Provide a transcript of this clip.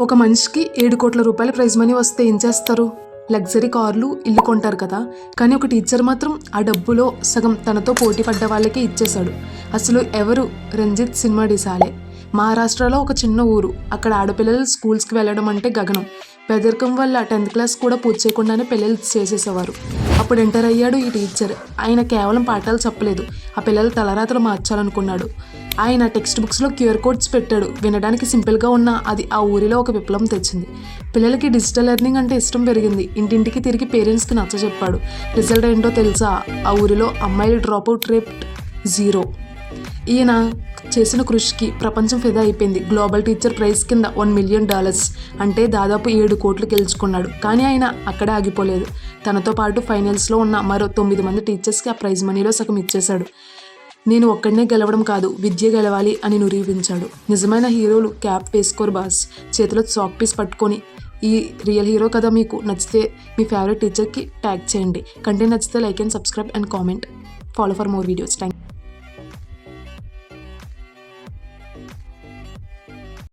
ఒక మనిషికి ఏడు కోట్ల రూపాయల ప్రైజ్ మనీ వస్తే ఏం చేస్తారు? లగ్జరీ కార్లు ఇల్లు కొంటారు కదా. కానీ ఒక టీచర్ మాత్రం ఆ డబ్బులో సగం తనతో పోటీ పడ్డ వాళ్ళకే ఇచ్చేశాడు. అసలు ఎవరు? రంజిత్ సినిమా డిసాలే. మహారాష్ట్రలో ఒక చిన్న ఊరు. అక్కడ ఆడపిల్లలు స్కూల్స్కి వెళ్ళడం అంటే గగనం. పెదరికం వల్ల టెన్త్ క్లాస్ కూడా పూర్తి చేయకుండానే పెళ్ళిళ్ళు చేసేసేవారు. అప్పుడు ఎంటర్ అయ్యాడు ఈ టీచర్. ఆయన కేవలం పాఠాలు చెప్పలేదు. ఆ పిల్లల తలరాతలు మార్చాలనుకున్నాడు. ఆయన టెక్స్ట్ బుక్స్లో క్యూఆర్ కోడ్స్ పెట్టాడు. వినడానికి సింపుల్గా ఉన్న అది ఆ ఊరిలో ఒక విప్లవం తెచ్చింది. పిల్లలకి డిజిటల్ లెర్నింగ్ అంటే ఇష్టం పెరిగింది. ఇంటింటికి తిరిగి పేరెంట్స్కి నచ్చజెప్పాడు రిజల్ట్ ఏంటో తెలుసా? ఆ ఊరిలో అమ్మాయిలు డ్రాప్ అవుట్ రేట్ జీరో. ఈయన చేసిన కృషికి ప్రపంచం ఫిదా అయిపోయింది. గ్లోబల్ టీచర్ ప్రైజ్ కింద వన్ మిలియన్ డాలర్స్ అంటే దాదాపు ఏడు కోట్లు గెలుచుకున్నాడు. కానీ ఆయన అక్కడే ఆగిపోలేదు. తనతో పాటు ఫైనల్స్లో ఉన్న మరో తొమ్మిది మంది టీచర్స్కి ఆ ప్రైజ్ మనీలో సగం ఇచ్చేశాడు. నేను ఒక్కడనే గెలవడం కాదు విద్య గెలవాలి అని నిరూపించాడు. నిజమైన హీరోలు క్యాప్ వేసుకోరు బాస్. చేతిలో చాక్ పీస్ పట్టుకొని ఈ రియల్ హీరో కథ మీకు నచ్చితే మీ ఫేవరెట్ టీచర్కి ట్యాగ్ చేయండి. కంటెంట్ నచ్చితే like and subscribe and comment follow for more videos thank